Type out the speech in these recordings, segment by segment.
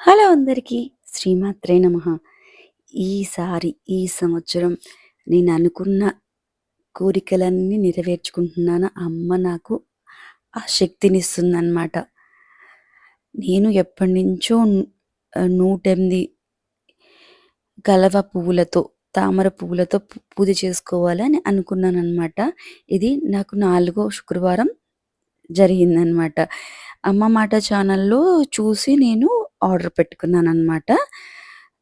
Hello అందరికీ శ్రీమాత్రే నమ. ఈసారి ఈ సంవత్సరం నేను అనుకున్న కోరికలన్నీ నెరవేర్చుకుంటున్నాను. అమ్మ నాకు ఆ శక్తినిస్తుందన్నమాట. నేను ఎప్పటి నుంచో నూట ఎనిమిది కలవ పువ్వులతో తామర పువ్వులతో పూజ చేసుకోవాలని అనుకున్నాను అనమాట ఇది నాకు నాలుగో శుక్రవారం జరిగిందనమాట అమ్మ మాట ఛానల్లో చూసి నేను ఆర్డర్ పెట్టుకున్నాను అనమాట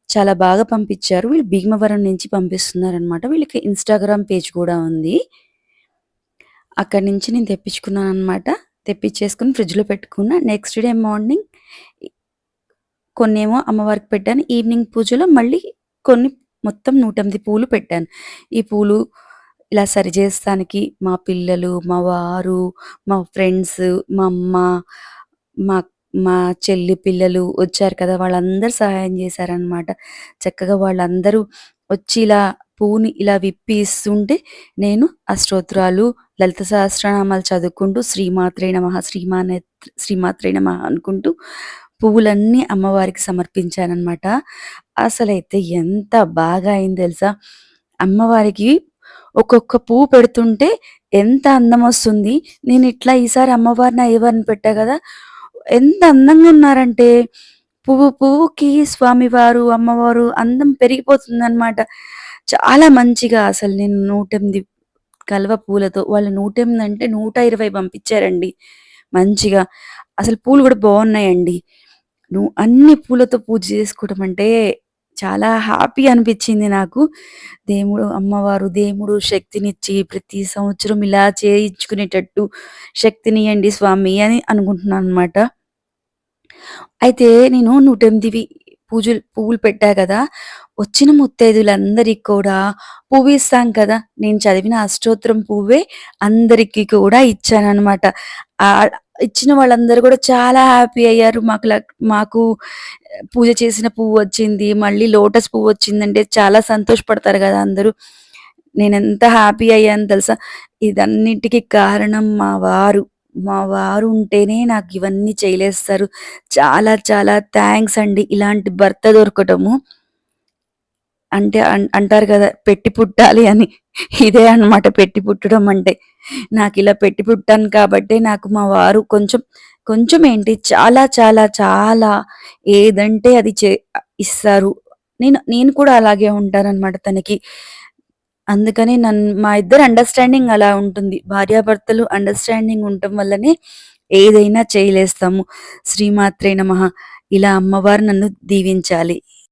చాలా బాగా పంపించారు. వీళ్ళు భీమవరం నుంచి పంపిస్తున్నారనమాట వీళ్ళకి ఇన్స్టాగ్రామ్ పేజ్ కూడా ఉంది. అక్కడి నుంచి నేను తెప్పించుకున్నాను అనమాట తెప్పించేసుకుని ఫ్రిడ్జ్లో పెట్టుకున్నా. నెక్స్ట్ డే మార్నింగ్ కొన్నేమో అమ్మవారికి పెట్టాను. ఈవినింగ్ పూజలో మళ్ళీ కొన్ని మొత్తం నూట ఎనిమిది పూలు పెట్టాను. ఈ పూలు ఇలా సరిచేస్తానికి మా పిల్లలు మా వారు మా ఫ్రెండ్స్ మా అమ్మ మా మా చెల్లి పిల్లలు వచ్చారు కదా వాళ్ళందరూ సహాయం చేశారనమాట చక్కగా వాళ్ళందరూ వచ్చి ఇలా పువ్వుని ఇలా విప్పి ఇస్తుంటే నేను ఆ స్తోత్రాలు లలిత సహస్రనామాలు చదువుకుంటూ శ్రీమాత్రే నమ శ్రీమానే శ్రీమాత్రే నమ అనుకుంటూ పువ్వులన్నీ అమ్మవారికి సమర్పించానమాట అసలైతే ఎంత బాగా అయింది తెలుసా? అమ్మవారికి ఒక్కొక్క పువ్వు పెడుతుంటే ఎంత అందం వస్తుంది. నేను ఇట్లా ఈసారి అమ్మవారిని అయ్యవారిని పెట్టా కదా. ఎంత అందంగా ఉన్నారంటే పువ్వు పువ్వుకి స్వామివారు అమ్మవారు అందం పెరిగిపోతుందన్నమాట. చాలా మంచిగా అసలు నేను నూట ఎనిమిది పూలతో వాళ్ళు నూట ఎనిమిది అంటే నూట ఇరవై పంపించారండి. మంచిగా. అసలు పూలు కూడా బాగున్నాయండి. నువ్వు అన్ని పూలతో పూజ చేసుకోవడం అంటే చాలా హ్యాపీ అనిపించింది నాకు. దేవుడు అమ్మవారు దేవుడు శక్తినిచ్చి ప్రతి సంవత్సరం ఇలా చేయించుకునేటట్టు శక్తినియండి స్వామి అని అనుకుంటున్నాను అనమాట అయితే నేను నూట ఎనిమిది పూజలు పువ్వులు పెట్టా కదా. వచ్చిన ముత్తైదులందరికీ కూడా పువ్వు ఇస్తాం కదా. నేను చదివిన అష్టోత్తరం పువ్వే అందరికీ కూడా ఇచ్చాను అనమాట ఇచ్చిన వాళ్ళందరూ కూడా చాలా హ్యాపీ అయ్యారు. మాకు మాకు పూజ చేసిన పువ్వు వచ్చింది. మళ్ళీ లోటస్ పువ్వు వచ్చిందంటే చాలా సంతోషపడతారు కదా అందరూ. నేను ఎంత హ్యాపీ అయ్యాను తెలుసా? ఇదన్నిటికీ కారణం మా వారు. మా వారు ఉంటేనే నాకు ఇవన్నీ చేయలేస్తారు. చాలా చాలా థ్యాంక్స్ అండి. ఇలాంటి భర్త దొరకటము. అంటే అంటారు కదా పెట్టి పుట్టాలి అని. ఇదే అనమాట పెట్టి పుట్టడం అంటే. నాకు ఇలా పెట్టి పుట్టాను కాబట్టి నాకు మా వారు కొంచెం కొంచెం ఏంటి చాలా చాలా చాలా ఏదంటే అది చే ఇస్తారు. నేను నేను కూడా అలాగే ఉంటానన్నమాట తనకి. అందుకని నన్ను మా ఇద్దరు అండర్స్టాండింగ్ అలా ఉంటుంది. భార్యాభర్తలు అండర్స్టాండింగ్ ఉండటం వల్లనే ఏదైనా చేయలేస్తాము. శ్రీమాత్రే నమ. ఇలా అమ్మవారు నన్ను దీవించాలి.